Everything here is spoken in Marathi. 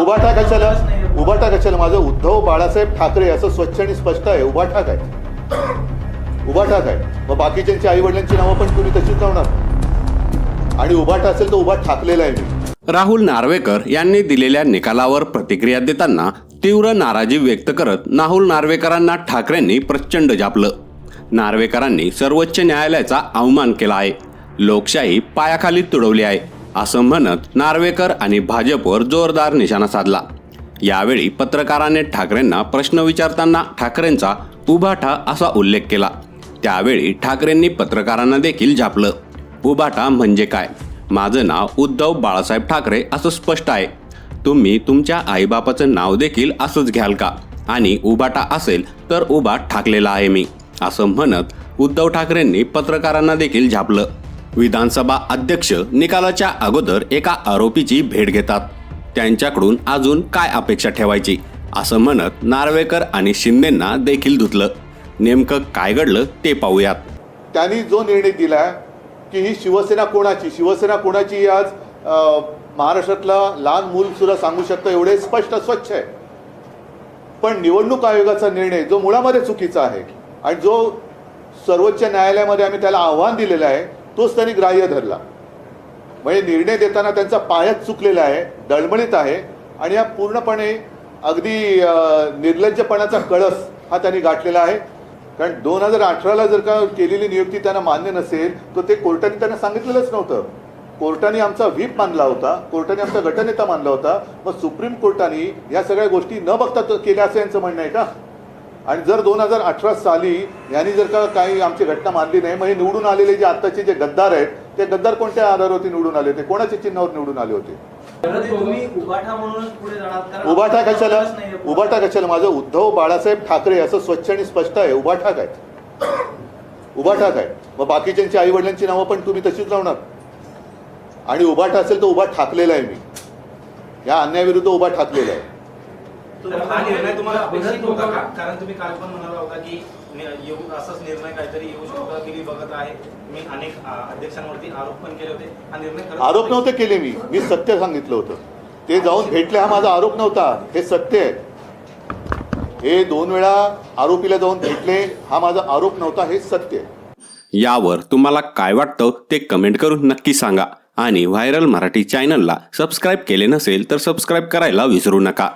उभाटा कशाला उभाटा कशाला माझं उद्धव बाळासाहेब ठाकरे असं स्वच्छ आणि स्पष्ट आहे. उभा ठाकाय उभा ठाक आहे. मग बाकीच्यांची आई वडिलांची नावं पण तुम्ही तशीच लावणार. आणि उभाटा असेल तर उभा ठाकलेला आहे मी. राहुल नार्वेकर यांनी दिलेल्या निकालावर प्रतिक्रिया देताना तीव्र नाराजी व्यक्त करत राहुल नार्वेकरांना ठाकरेंनी प्रचंड जापलं. नार्वेकरांनी सर्वोच्च न्यायालयाचा अवमान केला आहे. लोकशाही पायाखाली तुडवली आहे. असं म्हणत नार्वेकर आणि भाजपवर जोरदार निशाणा साधला. यावेळी पत्रकाराने ठाकरेंना प्रश्न विचारताना ठाकरेंचा उभाठा असा उल्लेख केला. त्यावेळी ठाकरेंनी पत्रकारांना देखील झापलं. उभाठा म्हणजे काय? माझं नाव उद्धव बाळासाहेब ठाकरे असं स्पष्ट आहे. तुम्ही तुमच्या आईबापाचं नाव देखील असंच घ्याल का? आणि उभाटा असेल तर उभा ठाकलेला आहे मी असं म्हणत उद्धव ठाकरेंनी पत्रकारांना देखील झापलं. विधानसभा अध्यक्ष निकालाच्या अगोदर एका आरोपीची भेट घेतात. त्यांच्याकडून अजून काय अपेक्षा ठेवायची? असं म्हणत नार्वेकर आणि शिंदेंना देखील धुतलं. नेमकं काय घडलं ते पाहूयात. त्यांनी जो निर्णय दिला की ही शिवसेना कोणाची? शिवसेना कोणाची आज महाराष्ट्रातलं लहान मूल सुद्धा सांगू शकतं एवढे स्पष्ट स्वच्छ आहे. पण निवडणूक आयोगाचा निर्णय जो मुळामध्ये चुकीचा आहे आणि जो सर्वोच्च न्यायालयामध्ये आम्ही त्याला आव्हान दिलेलं आहे तोच त्यांनी ग्राह्य धरला. म्हणजे निर्णय देताना त्यांचा पायाच चुकलेला आहे दळमळीत आहे आणि हा पूर्णपणे अगदी निर्लज्जपणाचा कळस हा त्यांनी गाठलेला आहे. कारण दोन हजार अठराला जर का केलेली नियुक्ती त्यांना मान्य नसेल तर ते कोर्टाने त्यांना सांगितलेलंच नव्हतं. कोर्टाने आमचा व्हीप मानला होता कोर्टाने आमचा गटनेता मानला होता. मग सुप्रीम कोर्टाने या सगळ्या गोष्टी न बघता केल्या असं यांचं म्हणणं आहे का? आणि जर दोन हजार अठरा साली यांनी जर का काही आमची घटना मानली नाही मग हे निवडून आलेले जे आत्ताचे जे गद्दार आहेत ते गद्दार कोणत्या आधारावरती निवडून आले होते? कोणाच्या चिन्हावर निवडून आले होते? उभाठा कशाला. उभाटा कशाला? माझं उद्धव बाळासाहेब ठाकरे असं स्वच्छ आणि स्पष्ट आहे. उभाटा काय? उभाटा काय? मग बाकीच्यांची आई वडिलांची नावं पण तुम्ही तशीच लावणार. आणि उभाटा असेल तर उभा ठाकलेला आहे मी. या अन्यायाविरुद्ध उभा ठाकलेला आहे. तर हा निर्णय तुम्हाला अपेक्षित होता का? कारण तुम्ही काल पण म्हणाला होता की येऊ असाच निर्णय काहीतरी येऊ शकतो की मी बघत आहे. मी अनेक अध्यक्षांवरती आरोप पण केले होते. हा निर्णय आरोप नव्हते केले मी. मी सत्य सांगितलं होतं. ते जाऊन भेटले हा माझा आरोप नव्हता. हे सत्य आहे. हे दोन वेळा आरोपीला जाऊन भेटले हा माझा आरोप नव्हता. हे सत्य आहे. यावर तुम्हाला काय वाटतं ते कमेंट करून नक्की सांगा. आणि व्हायरल मराठी चॅनलला सबस्क्राईब केले नसेल तर सबस्क्राईब करायला विसरू नका.